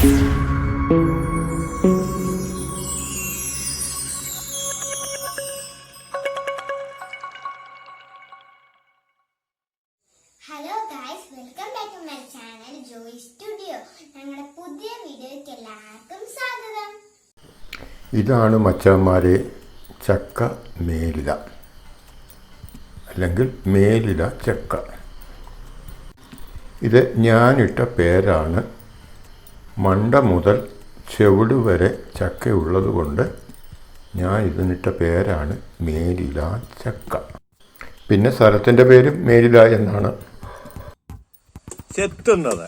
Hello guys welcome back to my channel Joy studio ഞങ്ങളുടെ പുതിയ വീഡിയോയ്ക്ക് എല്ലാവർക്കും സ്വാഗതം. ഇതാണ് മച്ചന്മാരെ ചക്ക മേലില. അല്ലെങ്കിൽ മേലില ചക്ക. ഇത് ഞാനിട്ട പേരാണ് മണ്ട മുതൽ ചെവിട് വരെ ചക്കയുള്ളതുകൊണ്ട് ഞാൻ ഇതിനിട്ട പേരാണ് മേലില ചക്ക. പിന്നെ സ്ഥലത്തിന്റെ പേരും മേലില എന്നാണ്. ചെത്തുന്നത്.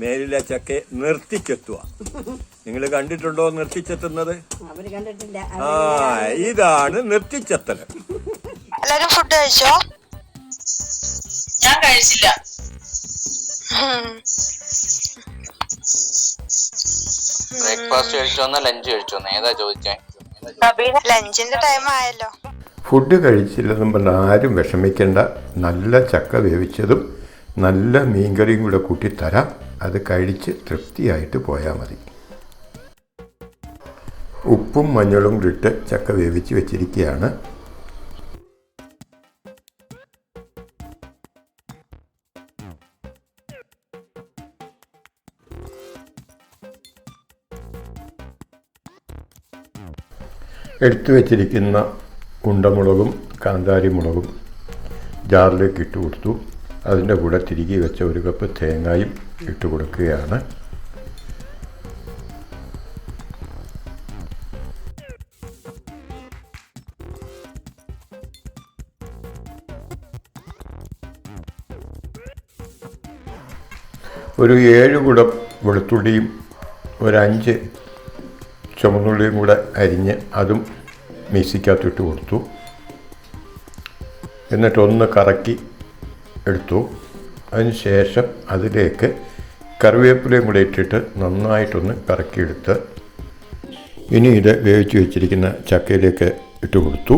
മേലില ചക്ക നിർത്തിച്ചെത്തുക. നിങ്ങൾ കണ്ടിട്ടുണ്ടോ നിർത്തിച്ചെത്തുന്നത്? അവർ കണ്ടിട്ടില്ല. ആ ഇതാണ് നിർത്തിച്ചെത്തൽ. എല്ലാരും ഫുഡ് കഴിച്ചോ? ഞാൻ കഴിച്ചില്ല. ബ്രേക്ക്ഫാസ്റ്റ് കഴിച്ചോന്നോ ലഞ്ച് കഴിച്ചോ ഏതാ ചോദിച്ചേ? ലഞ്ചിന്റെ ടൈം ആയല്ലോ. ഫുഡ് കഴിച്ചില്ലെന്നും പറഞ്ഞ ആരും വിഷമിക്കേണ്ട. നല്ല ചക്ക വേവിച്ചതും നല്ല മീൻകറിയും കൂടെ കൂട്ടി തരാം. അത് കഴിച്ച് തൃപ്തിയായിട്ട് പോയാൽ മതി. ഉപ്പും മഞ്ഞളും കൂടി ഇട്ട് ചക്ക വേവിച്ച് വെച്ചിരിക്കുകയാണ് എടുത്തു വെച്ചിരിക്കുന്ന കുണ്ടമുളകും കാന്താരിമുളകും ജാറിലേക്ക് ഇട്ട് കൊടുത്തു. അതിന്റെ കൂടെ തിരികെ വെച്ച ഒരു കപ്പ് തേങ്ങായും ഇട്ട് കൊടുക്കുകയാണ്. ഒരു ഏഴ് കുടം വെളുത്തുള്ളിയും ഒരഞ്ച് ചുമന്നുള്ളിയും കൂടെ അരിഞ്ഞ് അതും മിക്സിക്കകത്തിട്ട് കൊടുത്തു. എന്നിട്ടൊന്ന് കറക്കി എടുത്തു. ശേഷം അതിലേക്ക് കറിവേപ്പിലയും കൂടെ ഇട്ടിട്ട് നന്നായിട്ടൊന്ന് കറക്കിയെടുത്ത് ഇനി ഇത് വേവിച്ച് വെച്ചിരിക്കുന്ന ചക്കയിലേക്ക് ഇട്ട് കൊടുത്തു.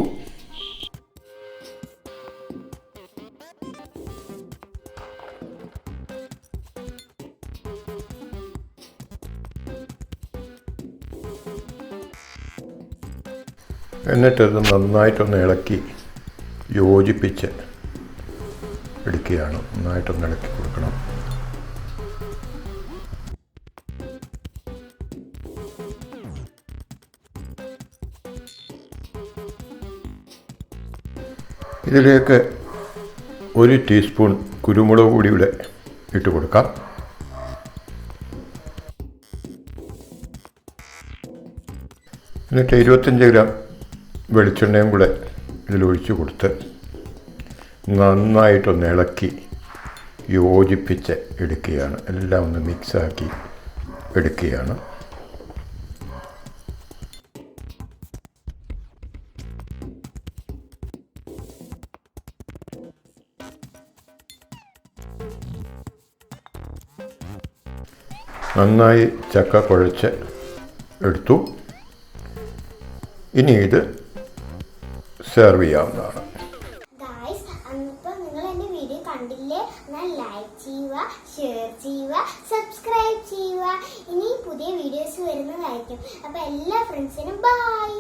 എന്നിട്ടത് നന്നായിട്ടൊന്ന് ഇളക്കി യോജിപ്പിച്ച് എടുക്കുകയാണ്. നന്നായിട്ടൊന്ന് ഇളക്കി കൊടുക്കണം. ഇതിലേക്ക് ഒരു ടീസ്പൂൺ കുരുമുളക് ഇവിടെ ഇട്ട് കൊടുക്കാം. എന്നിട്ട് ഇരുപത്തഞ്ച് ഗ്രാം വെളിച്ചെണ്ണയും കൂടെ ഇതിലൊഴിച്ച് കൊടുത്ത് നന്നായിട്ടൊന്ന് ഇളക്കി യോജിപ്പിച്ച് എടുക്കുകയാണ്. എല്ലാം ഒന്ന് മിക്സാക്കി എടുക്കുകയാണ്. നന്നായി ചക്ക കുഴച്ച് എടുത്തു. ഇനി ഇത് സെർവ് ചെയ്യാവുന്നതാണ്. കണ്ടില്ലേ? എന്നാൽ ലൈക്ക് ഷെയർ സബ്സ്ക്രൈബ് ചെയ്യുക ഇനി പുതിയ വീഡിയോസ് വരുന്നതായിരിക്കും. അപ്പോൾ എല്ലാ ഫ്രണ്ട്സിനും ബൈ